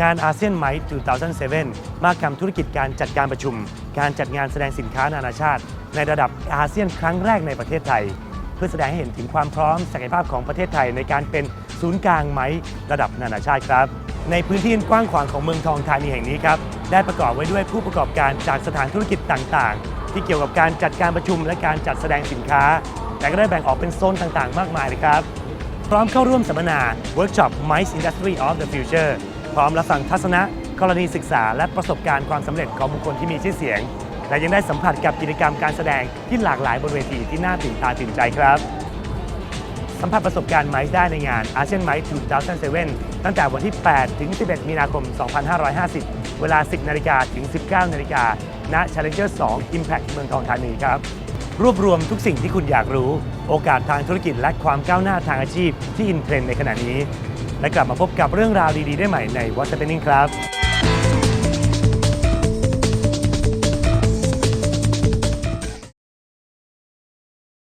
งานอาเซียนไมท์2007 มากรรมธุรกิจการจัดการประชุม การจัดงานแสดงสินค้านานาชาติ ในระดับอาเซียนครั้งแรกในประเทศไทย เพื่อแสดงให้เห็นถึงความพร้อมศักยภาพของประเทศไทยในการเป็นศูนย์กลางไม้ระดับนานาชาติครับ ในพื้นที่กว้างขวางของเมืองทองธานีแห่งนี้ครับได้ประกอบไว้ด้วยผู้ประกอบการจากสถานธุรกิจต่างๆ ที่เกี่ยวกับการจัดการประชุมและการจัดแสดงสินค้า แต่ก็ได้แบ่งออกเป็นโซนต่างๆ มากมายเลยครับ พร้อมเข้าร่วมสัมมนา Workshop Mice Industry of the Future ร้อมรับฟังทัศนะกรณีศึกษา และประสบการณ์ความสำเร็จของบุคคลที่มีชื่อเสียง และยังได้สัมผัสกับกิจกรรมการแสดงที่หลากหลายบนเวทีที่น่าตื่นตาตื่นใจครับ สัมผัสประสบการณ์ไมซ์ได้ในงาน ASEAN Mice 2007 ตั้งแต่วันที่ 8 ถึง 11 มีนาคม 2550 เวลา 10 นาฬิกาถึง 19 นาฬิกาณ Challenger 2 Impact เมืองทองธานีครับรวบรวมทุกสิ่งที่คุณอยากรู้ โอกาสทางธุรกิจและความก้าวหน้าทางอาชีพที่อินเทรนด์ในขณะนี้ และกลับมาพบกับเรื่องราวดีๆได้ใหม่ใน What's Happening ครับ